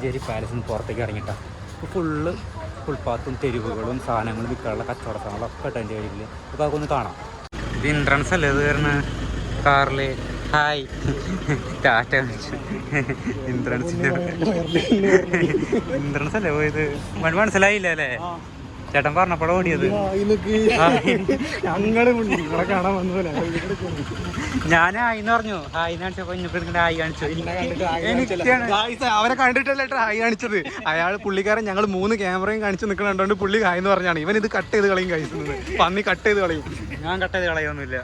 മഞ്ചേരി പാലസിൽ നിന്ന് പുറത്തേക്ക് ഇറങ്ങിയിട്ടാ ഫുള്ള് ഫുൾപാത്തും തെരുവുകളും സാധനങ്ങളും വിൽക്കാനുള്ള കച്ചവട സാധനങ്ങളും ഒക്കെ എന്റെ കയ്യിൽ അപ്പോൾ അതൊക്കെ ഒന്ന് കാണാം. ഇത് എൻട്രൻസ് അല്ലേ? ഇത് വരുന്ന? കാറിൽ ഹായ് ടാറ്റ എൻട്രൻസ് എൻട്രൻസ് അല്ലേ പോയത്? മനസ്സിലായില്ല അല്ലേ? ചേട്ടൻ പറഞ്ഞപ്പോഴാണ് ഓടിയത്. ഞാൻ ആയിന്ന് എന്ന് പറഞ്ഞു ഹായ് കാണിച്ചപ്പോ ഇന്നിപ്പോ ഹായ് കാണിച്ചു. അവരെ കണ്ടിട്ടല്ലേ ഹായ് കാണിച്ചത്? അയാൾ പുള്ളിക്കാരൻ ഞങ്ങൾ മൂന്ന് ക്യാമറയും കാണിച്ചു നിൽക്കണോണ്ട് പുള്ളി ഹായ് എന്ന് പറഞ്ഞാണ്. ഇവൻ ഇത് കട്ട് ചെയ്ത് കളയും കഴിച്ചത് പന്നി കട്ട് ചെയ്ത് കളയും. ഞാൻ കട്ട് ചെയ്ത് കളയൊന്നുമില്ല.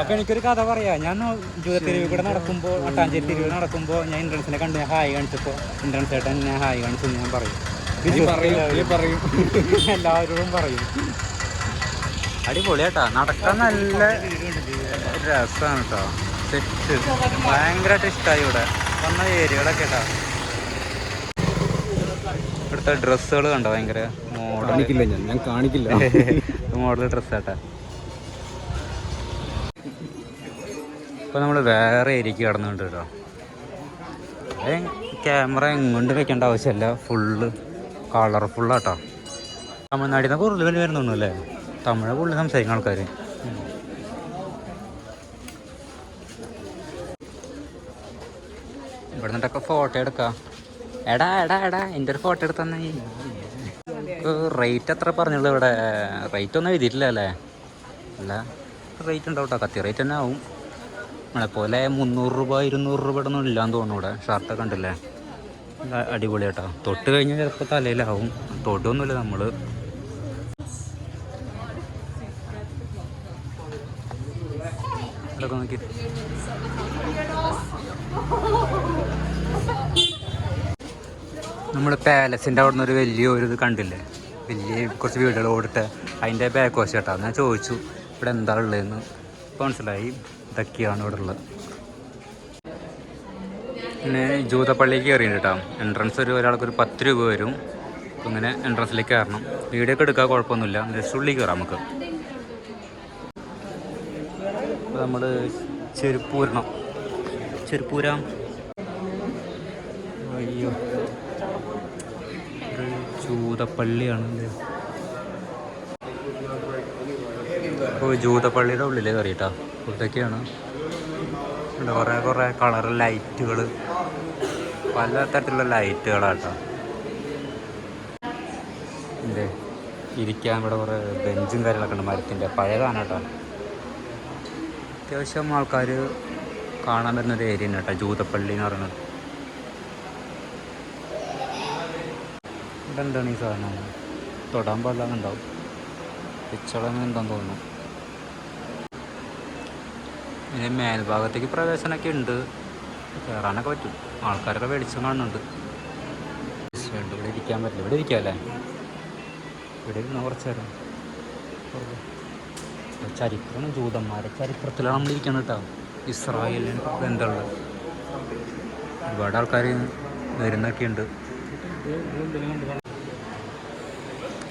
അപ്പൊ എനിക്കൊരു കഥ പറയാ. ഞാൻ തെരുവ് കൂടെ നടക്കുമ്പോൾ അട്ടാഞ്ചേരി തെരുവ് നടക്കുമ്പോൾ ഞാൻ ഇൻട്രൻസിനെ കണ്ട് ഞാൻ ഹായ് കാണിച്ചപ്പോൾ ഇൻട്രൻസ് ചേട്ടൻ ഞാൻ ഹായ് കാണിച്ചു എന്ന് ഞാൻ പറയും. എല്ലാവരോടും പറയും. അടിപൊളിയാട്ടാ. നടക്കാൻ നല്ല രസമാണ് കേട്ടോ സെറ്റ് ഭയങ്കരമായിട്ട് ഇഷ്ടമായി ഇവിടെ. വന്ന ഏരിയകളൊക്കെ കേട്ടാ ഇവിടുത്തെ ഡ്രസ്സുകൾ കണ്ടോ ഭയങ്കര മോഡൽ ഞാൻ. ഞാൻ കാണിക്കില്ല. മോഡൽ ഡ്രസ്സാട്ടാ. ഇപ്പൊ നമ്മൾ വേറെ ഏരിയക്ക് കടന്നുണ്ട് കേട്ടോ ക്യാമറ എങ്ങോട്ട് വെക്കേണ്ട ആവശ്യമില്ല ഫുള്ള് കളർഫുള്ളാട്ടോ. തമിഴ്നാട്ടിൽ നിന്ന് കൂടുതൽ പേര് വരുന്നുള്ളൂ അല്ലേ തമിഴ് കൂടുതൽ സംസാരിക്കുന്ന ആൾക്കാർ ഇവിടെ നിന്നൊക്കെ ഫോട്ടോ എടുക്കാം. എടാ എടാ എടാ എന്റെ ഒരു ഫോട്ടോ എടുത്തന്നെ റേറ്റ് എത്ര പറഞ്ഞുള്ളൂ ഇവിടെ? റേറ്റ് ഒന്നും എഴുതിയിട്ടില്ല അല്ലേ? അല്ല റേറ്റ് ഉണ്ടാവും കത്തി റേറ്റ് തന്നെ ആവും. നമ്മളെപ്പോലെ മുന്നൂറ് രൂപ ഇരുന്നൂറ് രൂപയുടെ ഒന്നും ഇല്ലാന്ന് തോന്നുന്നു ഇവിടെ. ഷർട്ടൊക്കെ ഉണ്ടല്ലേ നല്ല അടിപൊളി കേട്ടോ. തൊട്ട് കഴിഞ്ഞാൽ ചിലപ്പോൾ തലയിലാവും. തൊട്ടൊന്നുമില്ല നമ്മൾ ഇതൊക്കെ നമ്മൾ പാലസിന്റെ അവിടെ നിന്ന് ഒരു വലിയ ഒരു ഇത് കണ്ടില്ലേ? വലിയ കുറച്ച് വീടുകൾ ഓടിട്ട് അതിന്റെ ബാക്ക് വശം കേട്ടോ. ഞാൻ ചോദിച്ചു ഇവിടെ എന്താ ഉള്ളതെന്ന്. മനസ്സിലായി. ഇതൊക്കെയാണ് ഇവിടെ ഉള്ളത്. പിന്നെ ജൂതപ്പള്ളിക്ക് കയറിയിട്ടുണ്ട് കേട്ടോ. എൻട്രൻസ് ഒരു ഒരാൾക്കൊരു പത്ത് രൂപ വരും. അപ്പോൾ ഇങ്ങനെ എൻട്രൻസിലേക്ക് കയറണം. വീഡിയോ ഒക്കെ എടുക്കാൻ കുഴപ്പമൊന്നുമില്ല. ജസ്റ്റ് ഉള്ളിൽ കയറാം നമുക്ക്. അപ്പോൾ നമ്മൾ ചെരുപ്പൂരണം. ചെരുപ്പൂരാം. അയ്യോ. ജൂതപ്പള്ളിയാണ്. അപ്പോൾ ജൂതപ്പള്ളിയുടെ ഉള്ളിൽ കയറിയിട്ടാ. ഇതൊക്കെയാണ്. കുറേ കുറേ കളർ ലൈറ്റുകൾ പല തരത്തിലുള്ള ലൈറ്റുകളാട്ടോ. എന്തേ ഇരിക്കാൻ ഇവിടെ കുറേ ബെഞ്ചും കാര്യങ്ങളൊക്കെ ഉണ്ട്. മരത്തിന്റെ പഴയതാണ് കേട്ടോ അത്യാവശ്യം ആൾക്കാർ കാണാൻ വരുന്ന ഒരു ഏരിയ കേട്ടോ ജൂതപ്പള്ളി എന്ന് പറയുന്നത്. ഇവിടെ എന്താണ് ഈ സാധനം? തൊടാൻ പാടില്ലാന്നുണ്ടാവും പിച്ചളങ്ങനെ ഉണ്ടെന്ന് തോന്നുന്നു. ഇതിന് മേൽഭാഗത്തേക്ക് പ്രവേശനമൊക്കെ ഉണ്ട്. കയറാനൊക്കെ പറ്റും. ആൾക്കാരൊക്കെ വെളിച്ചം കാണുന്നുണ്ട്. ഇവിടെ ഇരിക്കാൻ പറ്റില്ല. ഇവിടെ ഇരിക്കാം അല്ലേ? ഇവിടെ ഇരുന്ന കുറച്ച് നേരം. ചരിത്രമാണ് ജൂതന്മാരെ ചരിത്രത്തിലാണ് നമ്മൾ ഇരിക്കുന്നത് കേട്ടോ. ഇസ്രായേലിന് ബന്ധമുള്ളത് ഒരുപാട് ആൾക്കാർ വരുന്നൊക്കെ ഉണ്ട്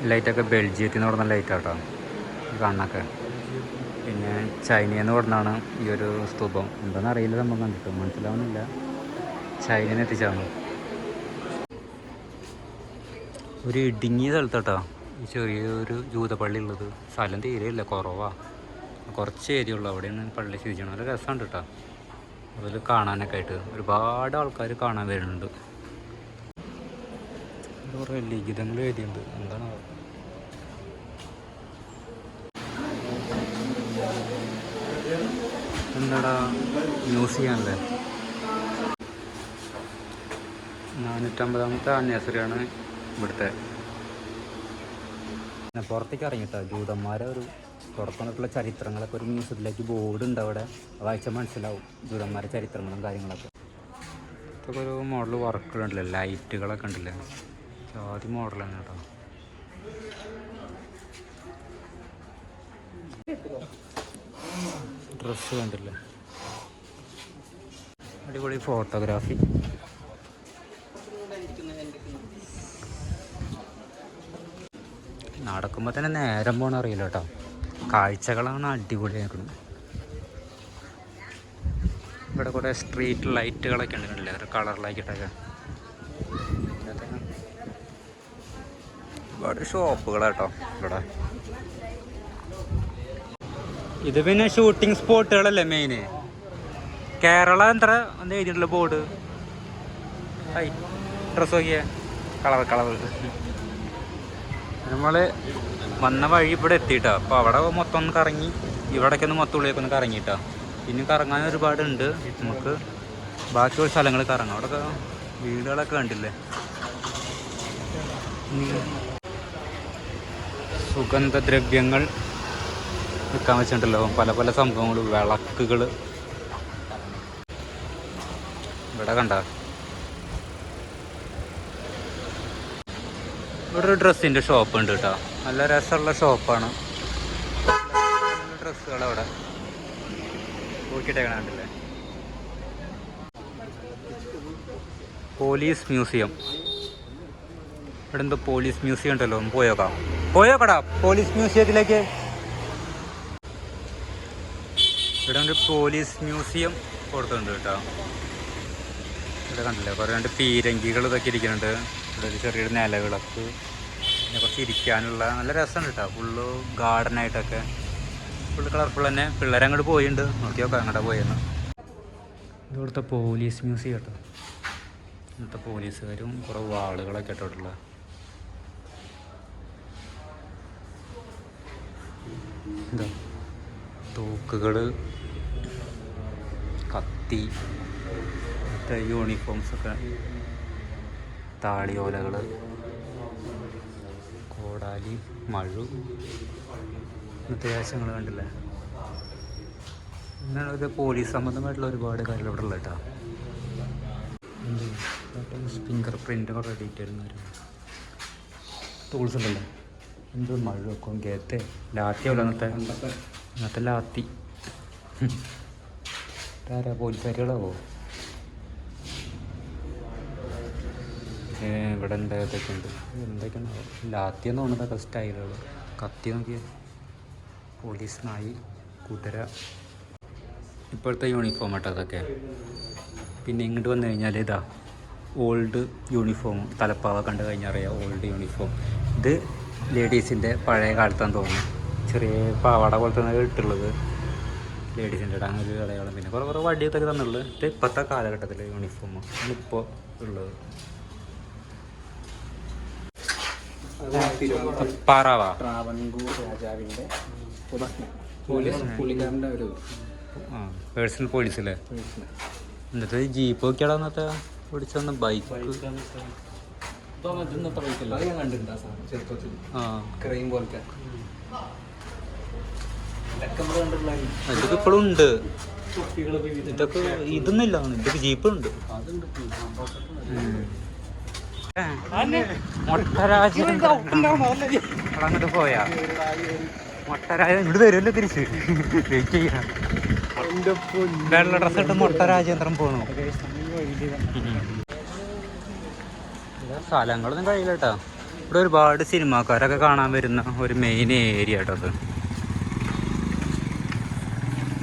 ലൈറ്റൊക്കെ ബെൽജിയത്തിൽ നിന്ന് കൊടുക്കുന്ന ലൈറ്റാട്ടോ കണ്ണൊക്കെ പിന്നെ ചൈനയിൽ നിന്ന് പറഞ്ഞാണ് ഈ ഒരു സ്തൂപം. എന്താണെന്ന് അറിയില്ല സംഭവം കണ്ടിട്ട്. മനസ്സിലാവുന്നില്ല. ചൈനയിൽ എത്തിച്ചാണ് ഒരു ഇടുങ്ങിയ സ്ഥലത്തോട്ടോ. ഈ ചെറിയൊരു ജൂതപ്പള്ളി ഉള്ളത്. സ്ഥലം തീരെയില്ല കുറവാണ് കുറച്ച് ഏരിയ ഉള്ളു. അവിടെയാണ് പള്ളി സ്ഥിതി നല്ല രസമുണ്ട് കേട്ടോ അതിൽ കാണാനൊക്കെ ആയിട്ട്. ഒരുപാട് ആൾക്കാർ കാണാൻ വരുന്നുണ്ട്. കുറേ ലിഖിതങ്ങൾ എഴുതിയുണ്ട് എന്താണ് എന്താടാ? ന്യൂസ് അല്ലേ നാനൂറ്റമ്പതാമത്തെ ആനിവേഴ്സറിയാണ് ഇവിടുത്തെ. പിന്നെ പുറത്തേക്ക് ഇറങ്ങിട്ടോ ജൂതന്മാരെ ഒരു പുറത്തുനിന്നിട്ടുള്ള ചരിത്രങ്ങളൊക്കെ ഒരു മ്യൂസിയത്തിലേക്ക് ബോർഡ് ഉണ്ട് അവിടെ. വായിച്ച മനസ്സിലാവും ജൂതന്മാരെ ചരിത്രങ്ങളും കാര്യങ്ങളൊക്കെ. ഇതൊക്കെ ഒരു മോഡൽ വർക്കുകളുണ്ടല്ലോ ലൈറ്റുകളൊക്കെ ഉണ്ടല്ലേ. ജാതി മോഡലാണ് കേട്ടോ. ഡ്രസ്സ് കണ്ടില്ലേ? അടിപൊളി ഫോട്ടോഗ്രാഫി നടക്കുമ്പോൾ തന്നെ നേരം പോണ അറിയില്ല കേട്ടോ കാഴ്ചകളാണ് അടിപൊളിയാക്കുന്നത് ഇവിടെ കുറേ സ്ട്രീറ്റ് ലൈറ്റുകളൊക്കെ ഉണ്ട് കണ്ടില്ലേ? ഒരു കളറിലാക്കിയിട്ടൊക്കെ ഒരുപാട് ഷോപ്പുകളാട്ടോ ഇവിടെ ഇത് പിന്നെ ഷൂട്ടിംഗ് സ്പോട്ടുകളല്ലേ മെയിന് കേരള എന്താ എഴുതിയിട്ടുള്ള ബോർഡ് ഹൈ ഡ്രസ് നോക്കിയ? കളർ കളർ നമ്മൾ വന്ന വഴി ഇവിടെ എത്തിയിട്ടാ. അപ്പോൾ അവിടെ മൊത്തം ഒന്ന് കറങ്ങി ഇവിടേക്ക് ഒന്ന് മൊത്തം ഉള്ളിലേക്ക് ഒന്ന് കറങ്ങിയിട്ടാ. പിന്നെ കറങ്ങാൻ ഒരുപാടുണ്ട് നമുക്ക് ബാക്കിയുള്ള സ്ഥലങ്ങൾ കറങ്ങാം. അവിടെ വീടുകളൊക്കെ കണ്ടില്ലേ? സുഗന്ധദ്രവ്യങ്ങൾ വിൽക്കാൻ വെച്ചിട്ടുണ്ടല്ലോ. പല പല സംഭവങ്ങൾ വിളക്കുകൾ ഇവിടെ കണ്ട? ഇവിടെ ഒരു ഡ്രസ്സിന്റെ ഷോപ്പ് ഉണ്ട് കേട്ടോ നല്ല രസമുള്ള ഷോപ്പാണ് ഡ്രസ്സുകൾ അവിടെ. നോക്കിയിട്ടേക്കണ കണ്ടില്ലേ പോലീസ് മ്യൂസിയം. ഇവിടെ എന്തോ പോലീസ് മ്യൂസിയം ഉണ്ടല്ലോ ഒന്ന് പോയോക്കാം പോയോക്കടാ പോലീസ് മ്യൂസിയത്തിലേക്ക്. ഇവിടെ ഒരു പോലീസ് മ്യൂസിയം കൊടുത്തിട്ടുണ്ട് കേട്ടോ ഇവിടെ കണ്ടില്ലേ കുറേ രണ്ട് പീരങ്കികൾ ഇതൊക്കെ ഇരിക്കുന്നുണ്ട്. ഇവിടെ ഒരു ചെറിയൊരു നിലവിളക്ക്. പിന്നെ കുറച്ച് ഇരിക്കാനുള്ള നല്ല രസമുണ്ട് കേട്ടോ ഫുള്ള് ഗാർഡനായിട്ടൊക്കെ ഫുള്ള് കളർഫുൾ തന്നെ. പിള്ളേരെ അങ്ങോട്ട് പോയിട്ടുണ്ട് നോക്കി നോക്കാം അങ്ങോട്ട് പോയെന്ന്. ഇവിടുത്തെ പോലീസ് മ്യൂസിയം കേട്ടോ ഇവിടുത്തെ പോലീസുകാരും കുറേ വാളുകളൊക്കെ ഇട്ടിട്ടുള്ള എന്താ തോക്കുകൾ കത്തി. യൂണിഫോംസൊക്കെ താളിയോലകൾ കോടാലി മഴു. ഇന്നത്തെ വേഷങ്ങൾ കണ്ടില്ലേ? ഒരു പോലീസ് സംബന്ധമായിട്ടുള്ള ഒരുപാട് കാര്യങ്ങൾ ഇവിടെ ഉള്ള കേട്ടോ. ഫിംഗർ പ്രിന്റ് കുറേ ഡീറ്റെയിലും കാര്യം ടൂൾസ് ഉണ്ടല്ലോ. എന്ത് മഴ വെക്കും ഗേത്തെ ലാത്തി അവിടെ അന്നത്തെ അന്നത്തെ ലാത്തി. ആരാ പോലീസുകാരികളാവോ ഇവിടെ ഉണ്ട് ഇതൊക്കെ ഉണ്ട്. എന്തൊക്കെയാണ്? ലാത്തി എന്ന് ഫസ്റ്റ് സ്റ്റൈലുകൾ കത്തി നോക്കിയ. പോലീസ് നായി കുതിര ഇപ്പോഴത്തെ യൂണിഫോം കേട്ടോ അതൊക്കെ. പിന്നെ ഇങ്ങോട്ട് വന്നു കഴിഞ്ഞാൽ ഇതാ ഓൾഡ് യൂണിഫോം തലപ്പാവ കണ്ടു കഴിഞ്ഞാൽ അറിയാം ഓൾഡ് യൂണിഫോം ഇത് ലേഡീസിന്റെ പഴയ കാലത്താന്ന് തോന്നുന്നു. ചെറിയ പാവാട പോലത്തെ ഇട്ടുള്ളത് ലേഡീസിന്റെ ഇടാൻ ഒരു അടയാളം. പിന്നെ കുറേ കുറേ വടിയൊക്കെ തന്നുള്ളത് ഇത് ഇപ്പോഴത്തെ കാലഘട്ടത്തിലെ യൂണിഫോം ഇപ്പോൾ ഉള്ളത്. പാറാവാ. ട്രാവൻകൂർ രാജാവിന്റെ പോലീസ് പുള്ളിക്കാരന്റെ ഒരു പേഴ്സണൽ പോലീസല്ലേ എന്നിട്ട് ജീപ്പ് ഒക്കെയാടാ അന്നത്തെ ഓടിച്ചെന്ന ബൈക്ക് ഇതൊക്കെ കണ്ടിട്ടുള്ള ഇതൊക്കെ ഇപ്പോഴും ഉണ്ട്. കുട്ടികളെ പോയി ഇതൊക്കെ ഇതൊന്നുമില്ല ഇതൊക്കെ ജീപ്പ് ഉണ്ട് അതുണ്ട് അങ്ങോട്ട് പോയാ. മൊട്ടരാജ ഇവിടെ വരുമല്ലോ തിരിച്ച്. വെയിറ്റ് ചെയ്യണം. വെള്ള ഡ്രസ് ഇട്ട് മൊട്ടരാജേന്ദ്രൻ പോണു. സ്ഥലങ്ങളൊന്നും കഴിയില്ല കേട്ടോ ഇവിടെ ഒരുപാട് സിനിമാക്കാരൊക്കെ കാണാൻ വരുന്ന ഒരു മെയിൻ ഏരിയ കേട്ടോ അത്.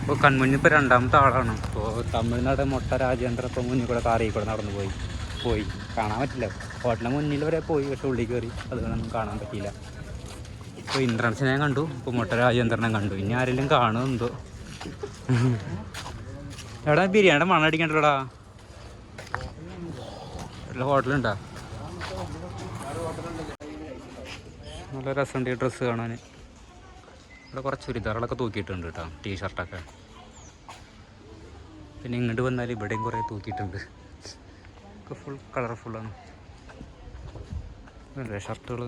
ഇപ്പോൾ കൺമുന്നിൽ ഇപ്പോൾ രണ്ടാമത്തെ ആളാണ്. ഇപ്പോൾ തമിഴ്നാട് മൊട്ട രാജേന്ദ്ര ഇപ്പോൾ മുന്നിൽ കൂടെ കാറിൽ കൂടെ നടന്നു പോയി. പോയി. കാണാൻ പറ്റില്ല. ഹോട്ടലിന് മുന്നിൽ വരെ പോയി പക്ഷെ ഉള്ളിൽ കയറി അതുകൊണ്ടൊന്നും കാണാൻ പറ്റിയില്ല. ഇപ്പോൾ ഇന്ദ്രൻസിനെ ഞാൻ കണ്ടു ഇപ്പോൾ മുട്ട രാജേന്ദ്രനെ കണ്ടു. ഇനി ആരെങ്കിലും കാണുമെന്തോ എടാ ബിരിയാണിയുടെ മണം വല്ല ഹോട്ടലുണ്ടാ? നല്ല രസമുണ്ട് ഈ ഡ്രസ്സ് കാണാൻ. ഇവിടെ കുറച്ച് ചുരിദാറുകളൊക്കെ തൂക്കിയിട്ടുണ്ട് കേട്ടോ ടീഷർട്ടൊക്കെ. പിന്നെ ഇങ്ങോട്ട് വന്നാൽ ഇവിടെയും കുറേ തൂക്കിയിട്ടുണ്ട്. ഒക്കെ ഫുൾ കളർഫുള്ളാണ് അല്ലേ ഷർട്ടുകൾ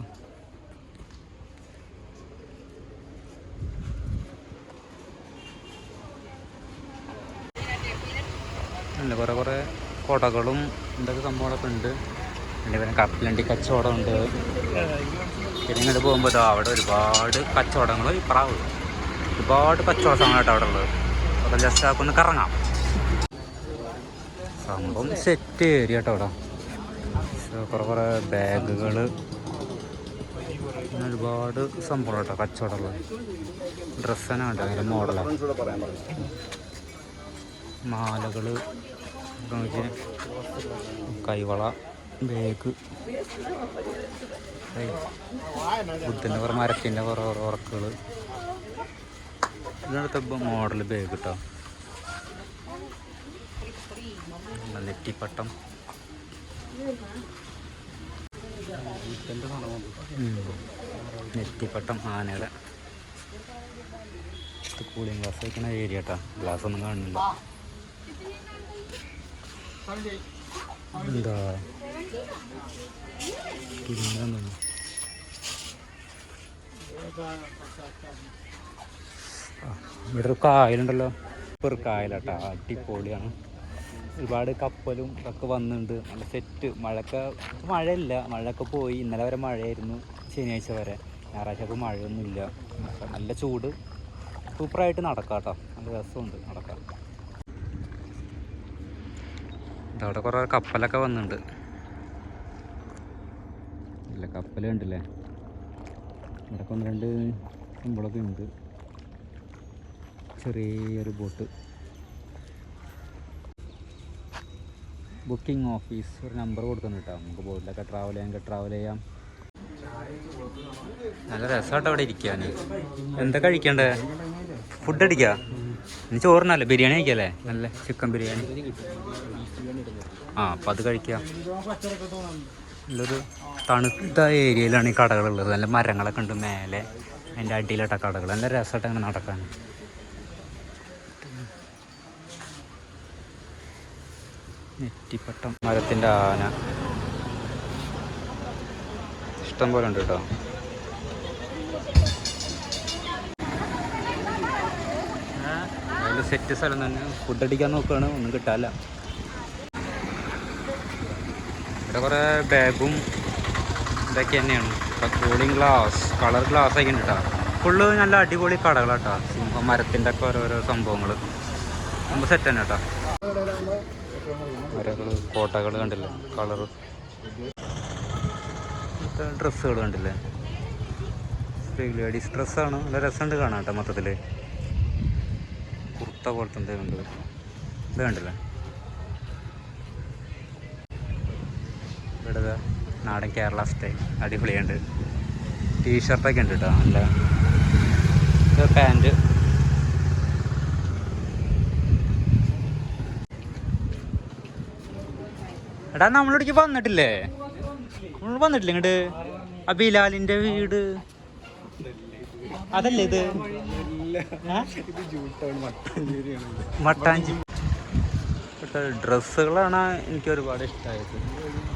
അല്ല കുറേ കുറേ കുടകളും എന്തൊക്കെ സംഭവങ്ങളൊക്കെ ഉണ്ട്. പിന്നെ പിന്നെ കപ്പലണ്ടി കച്ചവടമുണ്ട് പിന്നെ ഇങ്ങോട്ട് പോകുമ്പോൾ അവിടെ ഒരുപാട് കച്ചവടങ്ങൾ ഇപ്പറാവ് ഒരുപാട് കച്ചവട സമയമായിട്ട് അവിടെ ഉള്ളത്. അപ്പം ജസ്റ്റ് ആക്കൊന്ന് കറങ്ങാം. സംഭവം സെറ്റ് ഏരിയ കേട്ടോ അവിടെ. കുറേ കുറേ ബാഗുകൾ പിന്നെ ഒരുപാട് സംഭവം കേട്ടോ കച്ചവടമുള്ളത് ഡ്രസ്സ് തന്നെ കണ്ടോ അതിന്റെ മോഡലാണ് മാലകൾ കൈവള ബാഗ്. ബുദ്ധന്റെ കുറേ മരത്തിന്റെ കുറേ കുറേ ഉറക്കുകൾ ഇതിനടുത്ത മോഡൽ ബാഗ് കേട്ടോ. നെറ്റിപ്പട്ടം. നെറ്റിപ്പട്ടം ആനയുടെ കൂളിംഗ് ഗ്ലാസ് വയ്ക്കുന്ന ഏരിയ കേട്ടോ ഗ്ലാസ് ഒന്നും കാണുന്നില്ല. എന്താ? പിന്നെ ഇവിടെ ഒരു കായലുണ്ടല്ലോ. ഇപ്പൊ ഒരു കായലാട്ടാ. അടിപൊളിയാണ്. ഒരുപാട് കപ്പലും ഒക്കെ വന്നിട്ടുണ്ട് നല്ല സെറ്റ് മഴക്ക മഴയില്ല. മഴയൊക്കെ പോയി. ഇന്നലെ വരെ മഴയായിരുന്നു ശനിയാഴ്ച വരെ. ഞായറാഴ്ച ഒക്കെ മഴയൊന്നുമില്ല. നല്ല ചൂട്. സൂപ്പറായിട്ട് നടക്കാം കേട്ടോ നല്ല രസമുണ്ട് നടക്കാം അവിടെ കുറേ കപ്പലൊക്കെ വന്നിട്ടുണ്ട് ഇല്ല കപ്പൽ കണ്ടില്ലേ? ഇവിടെ ഒന്ന് രണ്ട് കുമ്പളൊക്കെ ഉണ്ട്. ചെറിയൊരു ബോട്ട്. ബുക്കിംഗ് ഓഫീസ് ഒരു നമ്പർ കൊടുക്കുന്നു കേട്ടോ. നമുക്ക് ബോട്ടിലൊക്കെ ട്രാവൽ ചെയ്യാൻ ട്രാവൽ ചെയ്യാം. നല്ല രസമായിട്ട് അവിടെ ഇരിക്കാൻ. എന്താ കഴിക്കണ്ടേ? ഫുഡ് അടിക്കാ? ഇനി ചോറിനല്ലേ? ബിരിയാണി കഴിക്കല്ലേ? നല്ല ചിക്കൻ ബിരിയാണി. ആ അപ്പം അത് കഴിക്കാം. നല്ലൊരു തണുത്ത ഏരിയയിലാണ് ഈ കടകളുള്ളത്. നല്ല മരങ്ങളൊക്കെ ഉണ്ട് മേലെ. അതിന്റെ അടിയിലിട്ട കടകൾ നല്ല രസമായിട്ട് അങ്ങനെ നടക്കാൻ. നെറ്റിപ്പട്ടം. മരത്തിന്റെ ആന. ഇഷ്ടം പോലെ ഉണ്ട് കേട്ടോ. സെറ്റ് സ്ഥലം തന്നെ ഫുഡ് അടിക്കാൻ നോക്കുകയാണ് ഒന്നും കിട്ടാല്ല ഇവിടെ കുറേ ബാഗും ഇതൊക്കെ തന്നെയാണ്. ഇപ്പം കൂളിംഗ് ഗ്ലാസ് കളർ ഗ്ലാസ് ഒക്കെ ഉണ്ട് കേട്ടോ. ഫുള്ള് നല്ല അടിപൊളി കടകളാട്ടോ സിംഹം മരത്തിന്റെ ഒക്കെ ഓരോരോ സംഭവങ്ങൾ നമ്മൾ സെറ്റ് തന്നെ കേട്ടോ. മരങ്ങൾ കോട്ടകൾ കണ്ടില്ലേ? കളറ്. ഡ്രസ്സുകൾ കണ്ടില്ലേ? ലേഡീസ് ഡ്രസ്സാണ്. നല്ല രസമുണ്ട് കാണാം കേട്ടോ മൊത്തത്തിൽ കുർത്ത പോലത്തെ എന്തെങ്കിലും ഉണ്ട്. ഇത് കണ്ടില്ലേ? ഇവിടെ നാടൻ കേരള സ്റ്റൈൽ. അടിപൊളിയുണ്ട്. ടീഷർട്ടൊക്കെ ഉണ്ട് കേട്ടോ. നല്ല ഇത് എടാ നമ്മളിടയ്ക്ക് വന്നിട്ടില്ലേ? നമ്മൾ വന്നിട്ടില്ല ഇങ്ങോട്ട് ആ ബിലാലിന്റെ വീട്. അതല്ലേ ഇത്? മട്ടാഞ്ചി. ഡ്രസ്സുകളാണ് എനിക്ക് ഒരുപാട് ഇഷ്ടമായത്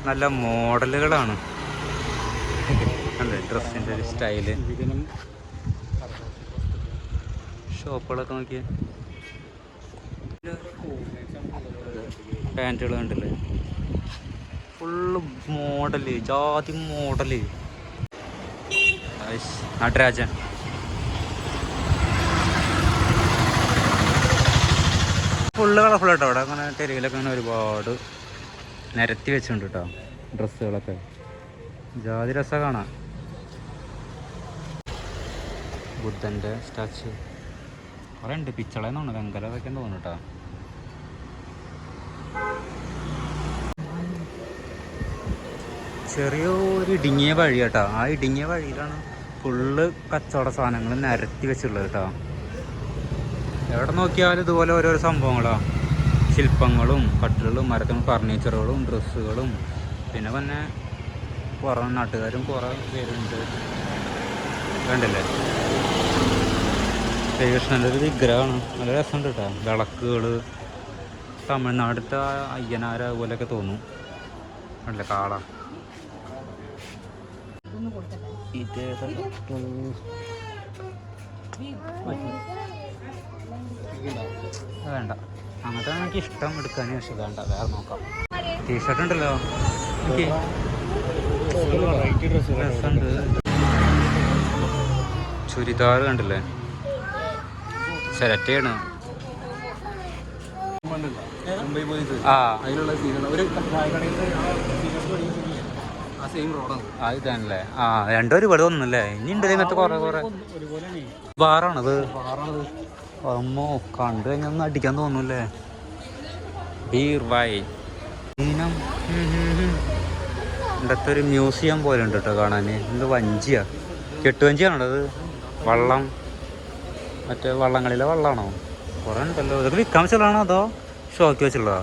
നല്ല മോഡലുകളാണ്. അല്ലേ ഡ്രസ്സിന്റെ ഒരു സ്റ്റൈൽ. ഷോപ്പുകളൊക്കെ നോക്കിയേ. പാന്റുകൾ കണ്ടില്ലേ? ഫുള്ള് മോഡൽ ജാതി മോഡൽ. നാട്ടുരാജൻ ഫുള്ള് കളർഫുൾ കേട്ടോ അവിടെ അങ്ങനെ തെരുവിലൊക്കെ അങ്ങനെ ഒരുപാട് നിരത്തി വെച്ചിട്ടുണ്ട് കേട്ടോ ഡ്രസ്സുകളൊക്കെ. ജാതി രസ കാണാം. ബുദ്ധന്റെ സ്റ്റാച്ചു കുറേ ഉണ്ട്. പിച്ചളയെന്നാണ് വെങ്കല അതൊക്കെ തോന്നുന്നു കേട്ടോ ചെറിയൊരു ഇടുങ്ങിയ വഴി കേട്ടോ. ആ ഇടുങ്ങിയ വഴിയിലാണ് ഫുള്ള് കച്ചവട സാധനങ്ങൾ നിരത്തി വെച്ചിട്ടുള്ളത് കേട്ടോ. എവിടെ നോക്കിയാലും ഇതുപോലെ ഓരോരോ സംഭവങ്ങളാണ് ശില്പങ്ങളും കട്ടിലുകളും മരത്തും ഫർണിച്ചറുകളും ഡ്രസ്സുകളും പിന്നെ പിന്നെ കുറേ നാട്ടുകാരും കുറേ പേരുണ്ട്. വേണ്ടല്ലേ ശ്രീകൃഷ്ണന്റെ ഒരു വിഗ്രഹമാണ്. നല്ല രസമുണ്ട് കേട്ടോ. വിളക്കുകൾ തമിഴ്നാടിന്റെ അയ്യനാര അതുപോലെയൊക്കെ തോന്നും. കണ്ടില്ലേ കാള. അത് വേണ്ട. അങ്ങനത്തെ എനിക്ക് ഇഷ്ടം എടുക്കാൻ പക്ഷെ വേണ്ട. വേറെ നോക്കാം. ടീഷർട്ട് ഉണ്ടല്ലോ. ചുരിദാർ കണ്ടില്ലേ? സെലക്ട് ചെയ്യണം. മുംബൈ പോലീസ്. ആ. അതിലുള്ള സീസൺ ഒരു ആ ഇതാണല്ലേ? ആ ഇവിടെ ഇനി ഉണ്ട് ഇതിനകത്ത് കുറെ കുറെ. ഒരുപോലെയാണ് ബാറാണത്. പാറാണത് അമ്മോ കണ്ടു കഴിഞ്ഞാൽ ഒന്ന് അടിക്കാൻ തോന്നൂല്ലേ? ബീർ വൈൻ ഇനം ഇവിടുത്തെ ഒരു മ്യൂസിയം പോലെ ഉണ്ട് കേട്ടോ കാണാൻ എന്ത് വഞ്ചിയാ. കെട്ടുവഞ്ചിയാണത് വള്ളം. മറ്റേ വള്ളങ്ങളിലെ വള്ളമാണോ? കുറേ ഉണ്ടല്ലോ. ഇതൊക്കെ വിൽക്കാൻ വെച്ചുള്ളതാണോ അതോ ഷോക്ക് വെച്ചുള്ളതാ?